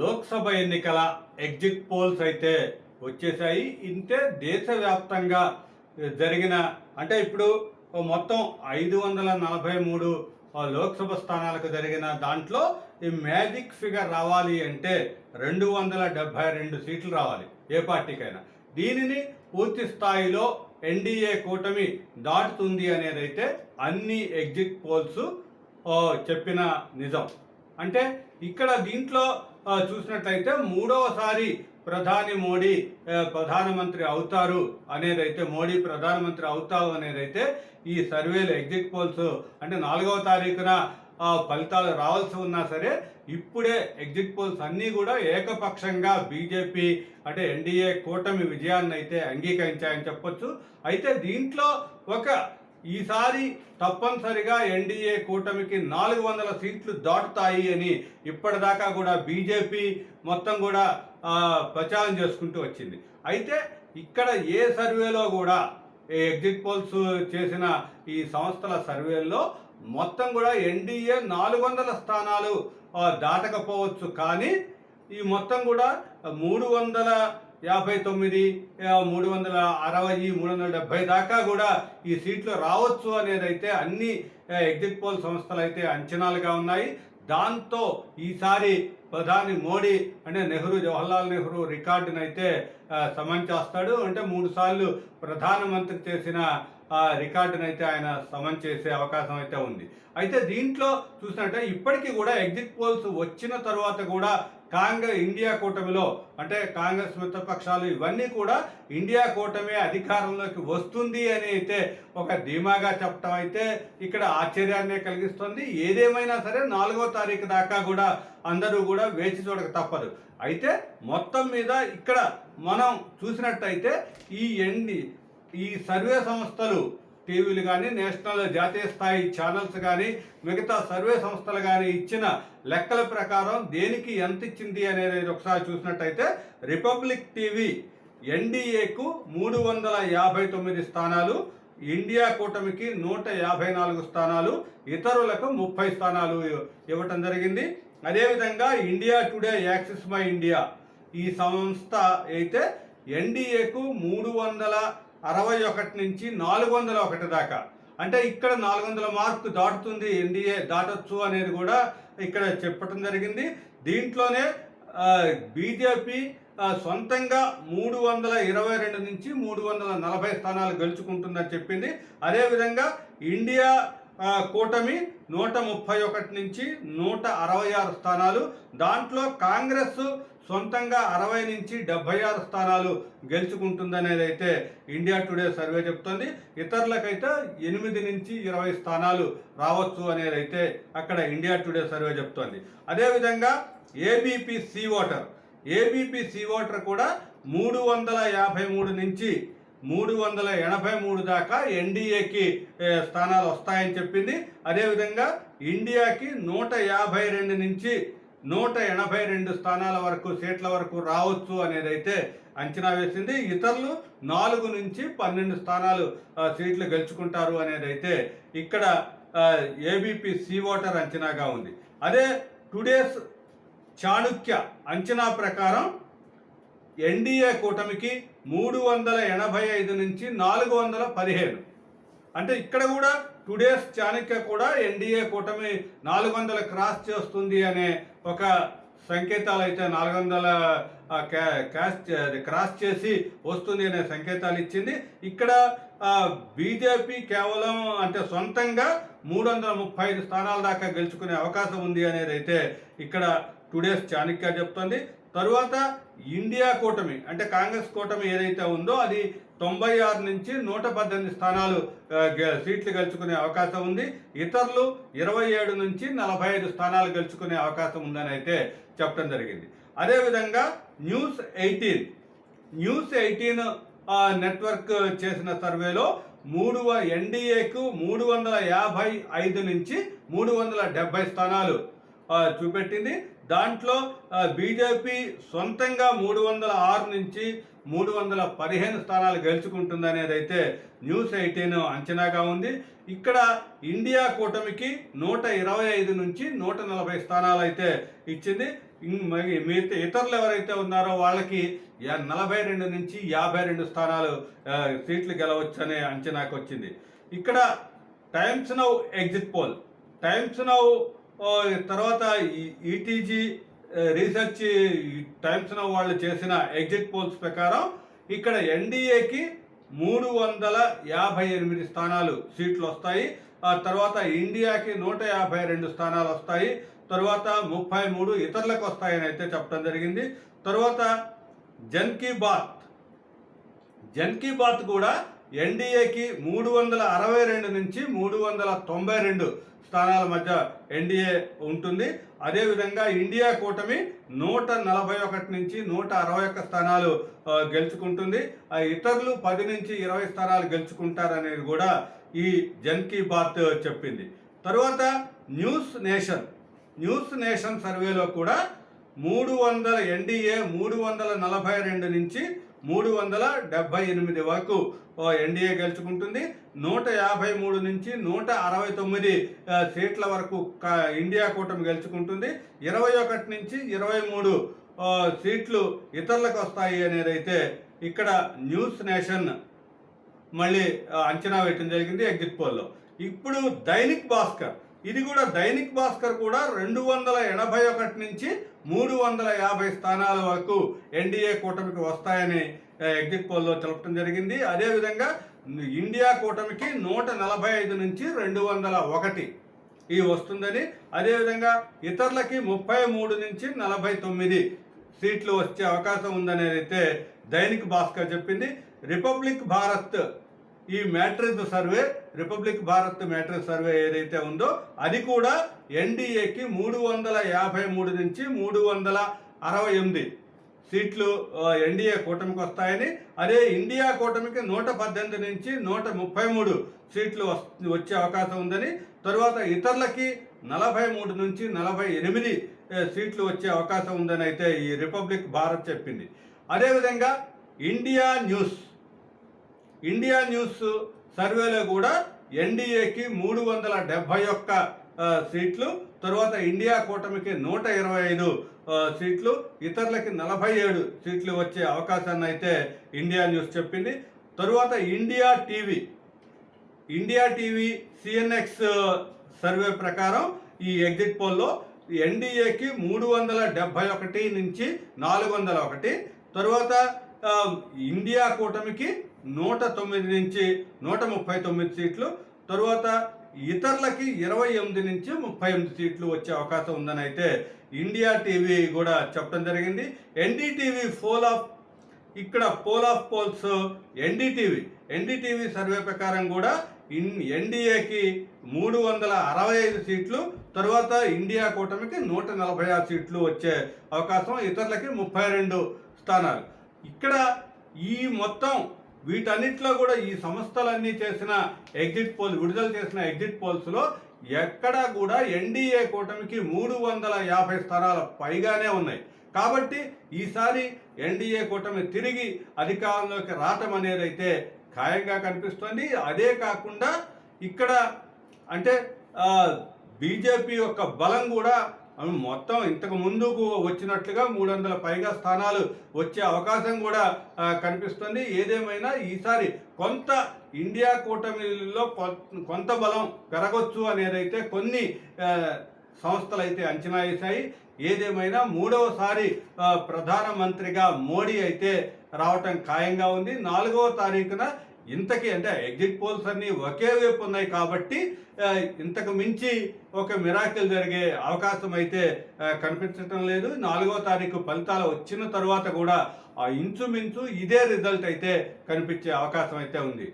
లోక్సభ ఎన్నికల exit polls అయితే వచ్చేసాయి ఇంతే దేశవ్యాప్తంగా జరిగిన అంటే ఇప్పుడు మొత్తం ఐదు వందల నలభై మూడు లోక్సభ స్థానాలకు జరిగిన దాంట్లో ఈ మ్యాజిక్ ఫిగర్ రావాలి అంటే రెండు వందల డెబ్బై రెండు సీట్లు రావాలి ఏ పార్టీకైనా. దీనిని పూర్తి స్థాయిలో ఎన్డీఏ కూటమి దాటుతుంది అనేది అయితే అన్ని ఎగ్జిట్ పోల్స్ చెప్పిన నిజం. అంటే ఇక్కడ దీంట్లో చూసినట్లయితే మూడవసారి ప్రధాని మోడీ ప్రధానమంత్రి అవుతారు అనేదైతే మోడీ ప్రధానమంత్రి అవుతావు అనేదైతే ఈ సర్వేలు ఎగ్జిట్ పోల్స్ అంటే నాలుగవ తారీఖున ఆ, ఫలితాలు రావాల్సి ఉన్నా సరే ఇప్పుడే ఎగ్జిట్ పోల్స్ అన్నీ కూడా ఏకపక్షంగా బీజేపీ అంటే ఎన్డీఏ కూటమి విజయాన్ని అయితే అంగీకరించాయని చెప్పొచ్చు. అయితే దీంట్లో ఒక ఈసారి తప్పనిసరిగా ఎన్డీఏ కూటమికి నాలుగు వందల సీట్లు దాటుతాయి అని ఇప్పటిదాకా కూడా బీజేపీ మొత్తం కూడా ప్రచారం చేసుకుంటూ వచ్చింది. అయితే ఇక్కడ ఏ సర్వేలో కూడా ఎగ్జిట్ పోల్స్ చేసిన ఈ సంస్థల సర్వేల్లో మొత్తం కూడా ఎన్డీఏ నాలుగు వందల స్థానాలు దాటకపోవచ్చు. కానీ ఈ మొత్తం కూడా మూడు వందల యాభై తొమ్మిది మూడు వందల అరవై మూడు వందల డెబ్బై దాకా కూడా ఈ సీట్లు రావచ్చు అనేది అయితే అన్ని ఎగ్జిట్ పోల్ సంస్థలు అయితే అంచనాలుగా ఉన్నాయి. దాంతో ఈసారి ప్రధాని మోడీ అంటే నెహ్రూ జవహర్లాల్ నెహ్రూ రికార్డును అయితే సమన్ చేస్తాడు. అంటే మూడు సార్లు ప్రధానమంత్రి చేసిన రికార్డును అయితే ఆయన సమన్ చేసే అవకాశం అయితే ఉంది. అయితే దీంట్లో చూసినట్టే ఇప్పటికీ కూడా ఎగ్జిట్ పోల్స్ వచ్చిన తర్వాత కూడా కాంగ్రెస్ ఇండియా కూటమిలో అంటే కాంగ్రెస్ మిత్రపక్షాలు ఇవన్నీ కూడా ఇండియా కూటమి అధికారంలోకి వస్తుంది అని అయితే ఒక ధీమాగా చెప్పడం అయితే ఇక్కడ ఆశ్చర్యాన్నే కలిగిస్తుంది. ఏదేమైనా సరే నాలుగో తారీఖు దాకా కూడా అందరూ కూడా వేచి చూడక తప్పదు. అయితే మొత్తం మీద ఇక్కడ మనం చూసినట్టయితే ఈ ఎన్ని ఈ సర్వే సంస్థలు టీవీలు కానీ నేషనల్ జాతీయ స్థాయి ఛానల్స్ కానీ మిగతా సర్వే సంస్థలు కానీ ఇచ్చిన లెక్కల ప్రకారం దేనికి ఎంత ఇచ్చింది అనేది ఒకసారి చూసినట్టయితే రిపబ్లిక్ టీవీ ఎన్డీఏకు మూడు వందల యాభై తొమ్మిది స్థానాలు ఇండియా కూటమికి నూట యాభై నాలుగు స్థానాలు ఇతరులకు ముప్పై స్థానాలు ఇవ్వటం జరిగింది. అదేవిధంగా India Today Axis My India ఈ సంస్థ అయితే ఎన్డీఏకు మూడు వందల అరవై ఒకటి నుంచి నాలుగు వందల ఒకటి దాకా. అంటే ఇక్కడ నాలుగు వందల మార్కు దాటుతుంది ఎన్డీఏ దాటొచ్చు అనేది కూడా ఇక్కడ చెప్పడం జరిగింది. దీంట్లోనే బీజేపీ సొంతంగా మూడు వందల ఇరవై రెండు నుంచి మూడు వందల నలభై స్థానాలు గెలుచుకుంటుందని చెప్పింది. అదేవిధంగా ఇండియా కూటమి నూట ముప్పై ఒకటి నుంచి నూట అరవై ఆరు స్థానాలు దాంట్లో కాంగ్రెస్ సొంతంగా అరవై నుంచి డెబ్బై ఆరు స్థానాలు గెలుచుకుంటుందనేది అయితే ఇండియా టుడే సర్వే చెప్తోంది. ఇతరులకైతే ఎనిమిది నుంచి ఇరవై స్థానాలు రావచ్చు అనేది అయితే అక్కడ ఇండియా టుడే సర్వే చెప్తోంది. అదేవిధంగా ABP C voter ABP C voter కూడా మూడు వందల యాభై మూడు నుంచి మూడు వందల ఎనభై మూడు దాకా ఎన్డీఏకి స్థానాలు వస్తాయని చెప్పింది. అదేవిధంగా ఇండియాకి నూట యాభై రెండు నుంచి నూట ఎనభై రెండు స్థానాల వరకు సీట్ల వరకు రావచ్చు అనేది అయితే అంచనా వేసింది. ఇతరులు నాలుగు నుంచి పన్నెండు స్థానాలు సీట్లు గెలుచుకుంటారు అనేది అయితే ఇక్కడ ఏబీపీ సి ఓటర్ అంచనాగా ఉంది. అదే టుడేస్ చాణుక్య అంచనా ప్రకారం ఎన్డీఏ కూటమికి మూడు వందల ఎనభై ఐదు నుంచి నాలుగు వందల పదిహేను. అంటే ఇక్కడ కూడా టుడేస్ చాణక్య కూడా ఎన్డీఏ కూటమి నాలుగు వందల క్రాస్ చేస్తుంది అనే ఒక సంకేతాలు అయితే నాలుగు వందల క్యా- క్యాష్ క్రాస్ చేసి వస్తుంది అనే సంకేతాలు ఇచ్చింది. ఇక్కడ బీజేపీ కేవలం అంటే సొంతంగా మూడు వందల ముప్పై ఐదు స్థానాల దాకా గెలుచుకునే అవకాశం ఉంది అనేది అయితే ఇక్కడ టుడేస్ చాణక్య చెప్తోంది. తరువాత ఇండియా కూటమి అంటే కాంగ్రెస్ కూటమి ఏదైతే ఉందో అది తొంభై ఆరు నుంచి నూట పద్దెనిమిది స్థానాలు సీట్లు గెలుచుకునే అవకాశం ఉంది. ఇతరులు ఇరవై ఏడు నుంచి నలభై ఐదు స్థానాలు గెలుచుకునే అవకాశం ఉందని అయితే చెప్పడం జరిగింది. అదేవిధంగా News Eighteen News Eighteen network చేసిన సర్వేలో మూడు ఎన్డీఏకు మూడు వందల యాభై ఐదు నుంచి మూడు వందల డెబ్బై స్థానాలు చూపెట్టింది. దాంట్లో బీజేపీ సొంతంగా మూడు వందల ఆరు నుంచి మూడు వందల పదిహేను స్థానాలు గెలుచుకుంటుంది అనేది అయితే న్యూస్ ఎయిటీన్ అంచనాగా ఉంది. ఇక్కడ ఇండియా కూటమికి నూట ఇరవై ఐదు నుంచి నూట నలభై స్థానాలు అయితే ఇచ్చింది మరి మిగతా ఇతరులు ఎవరైతే ఉన్నారో వాళ్ళకి నలభై రెండు నుంచి యాభై రెండు స్థానాలు సీట్లు గెలవచ్చు అనే అంచనాకు వచ్చింది ఇక్కడ Times Now exit poll. Times Now తర్వాత ఈటీజీ రీసెర్చ్ టైమ్స్ వాళ్ళు చేసిన ఎగ్జిట్ పోల్స్ ప్రకారం ఇక్కడ ఎన్డీఏకి మూడు వందల యాభై ఎనిమిది స్థానాలు సీట్లు వస్తాయి. ఆ తర్వాత ఇండియాకి నూట యాభై రెండు స్థానాలు వస్తాయి. తర్వాత ముప్పై మూడు ఇతరులకు వస్తాయని అయితే చెప్పడం జరిగింది. తర్వాత జన్ కీ బాత్ జన్ కీ బాత్ కూడా ఎన్డీఏకి మూడు వందల అరవై రెండు నుంచి మూడు వందల తొంభై రెండు స్థానాల మధ్య ఎన్డీఏ ఉంటుంది. అదేవిధంగా ఇండియా కూటమి నూట నలభై ఒకటి నుంచి నూట అరవై ఒక్క స్థానాలు గెలుచుకుంటుంది. ఆ ఇతరులు పది నుంచి ఇరవై స్థానాలు గెలుచుకుంటారనేది కూడా ఈ జన్ కీ బాత్ చెప్పింది. తర్వాత న్యూస్ నేషన్. న్యూస్ నేషన్ సర్వేలో కూడా మూడు వందల ఎన్డీఏ మూడు వందల నలభై రెండు నుంచి మూడు వందల డెబ్బై ఎనిమిది వరకు ఎన్డీఏ గెలుచుకుంటుంది. నూట యాభై మూడు నుంచి నూట అరవై తొమ్మిది సీట్ల వరకు క- ఇండియా కూటమి గెలుచుకుంటుంది. ఇరవై ఒకటి నుంచి ఇరవై మూడు సీట్లు ఇతరులకు వస్తాయి అనేది అయితే ఇక్కడ న్యూస్ నేషన్ మళ్ళీ అంచనా వేయటం జరిగింది ఎగ్జిట్ పోల్లో. ఇప్పుడు దైనిక్ భాస్కర్ ఇది కూడా దైనిక్ భాస్కర్ కూడా రెండు వందల ఎనభై ఒకటి నుంచి మూడు వందల యాభై స్థానాల వరకు ఎన్డీఏ కూటమికి వస్తాయని ఎగ్జిట్ పోల్లో తెలపడం జరిగింది. అదేవిధంగా ఇండియా కూటమికి నూట నలభై ఐదు నుంచి రెండు వందల ఒకటి ఇవి వస్తుందని అదేవిధంగా ఇతరులకి ముప్పై మూడు నుంచి నలభై తొమ్మిది సీట్లు వచ్చే అవకాశం ఉందనేది అయితే దైనిక్ భాస్కర్ చెప్పింది. రిపబ్లిక్ భారత్ ఈ Matrix survey Republic Bharat Matrix survey ఏదైతే ఉందో అది కూడా ఎన్డీఏకి మూడు వందల యాభై మూడు నుంచి మూడు వందల అరవై ఎనిమిది సీట్లు ఎన్డీఏ కూటమికి వస్తాయని. అదే ఇండియా కూటమికి నూట పద్దెనిమిది నుంచి నూట ముప్పై మూడు సీట్లు వచ్చే అవకాశం ఉందని. తరువాత ఇతరులకి నలభై మూడు నుంచి నలభై ఎనిమిది సీట్లు వచ్చే అవకాశం ఉందని అయితే ఈ రిపబ్లిక్ భారత్ చెప్పింది. అదేవిధంగా ఇండియా న్యూస్ ఇండియా న్యూస్ సర్వేలో కూడా ఎన్డీఏకి మూడు వందల డెబ్బై ఒక్క సీట్లు తరువాత ఇండియా కూటమికి నూట ఇరవై ఐదు సీట్లు ఇతరులకి నలభై ఏడు సీట్లు వచ్చే అవకాశాన్ని అయితే ఇండియా న్యూస్ చెప్పింది. తరువాత India TV India TV CNX survey ప్రకారం ఈ ఎగ్జిట్ పోల్లో ఎన్డీఏకి మూడు వందల డెబ్బై ఒకటి నుంచి నాలుగు వందల ఒకటి తరువాత ఇండియా కూటమికి నూట తొమ్మిది నుంచి నూట ముప్పై తొమ్మిది సీట్లు తరువాత ఇతరులకి ఇరవై ఎనిమిది నుంచి ముప్పై ఎనిమిది సీట్లు వచ్చే అవకాశం ఉందని అయితే ఇండియా టీవీ కూడా చెప్పడం జరిగింది. ఎన్డీటీవీ ఫోల్ ఆఫ్ ఇక్కడ poll of polls NDTV NDTV survey ప్రకారం కూడా ఇన్ ఎన్డీఏకి మూడు వందల అరవై ఐదు సీట్లు తరువాత ఇండియా కూటమికి నూట నలభై ఆరు సీట్లు వచ్చే అవకాశం ఇతరులకి ముప్పై రెండు స్థానాలు. ఇక్కడ ఈ మొత్తం వీటన్నిటిలో కూడా ఈ సంస్థలన్నీ చేసిన ఎగ్జిట్ పోల్ విడుదల చేసిన ఎగ్జిట్ పోల్స్లో ఎక్కడా కూడా ఎన్డీఏ కూటమికి మూడు వందల యాభై స్థానాల పైగానే ఉన్నాయి. కాబట్టి ఈసారి ఎన్డీఏ కూటమి తిరిగి అధికారంలోకి రావటం అనేది అయితే ఖాయంగా కనిపిస్తోంది. అదే కాకుండా ఇక్కడ అంటే బీజేపీ యొక్క బలం కూడా అవి మొత్తం ఇంతకు ముందుకు వచ్చినట్లుగా మూడు వందల పైగా స్థానాలు వచ్చే అవకాశం కూడా కనిపిస్తుంది. ఏదేమైనా ఈసారి కొంత ఇండియా కూటమిలో కొ- కొంత బలం పెరగొచ్చు అనేదైతే కొన్ని సంస్థలు అయితే అంచనా వేశాయి. ఏదేమైనా మూడవసారి ప్రధానమంత్రిగా మోడీ అయితే రావటం ఖాయంగా ఉంది. నాలుగవ తారీఖున ఇంతకీ అంటే ఎగ్జిట్ పోల్స్ అన్నీ ఒకే వైపు ఉన్నాయి కాబట్టి ఇంతకు మించి ఒక మిరాకిల్ జరిగే అవకాశం అయితే కనిపించటం లేదు. నాలుగో తారీఖు ఫలితాలు వచ్చిన తర్వాత కూడా ఆ ఇంచుమించు ఇదే రిజల్ట్ అయితే కనిపించే అవకాశం అయితే ఉంది.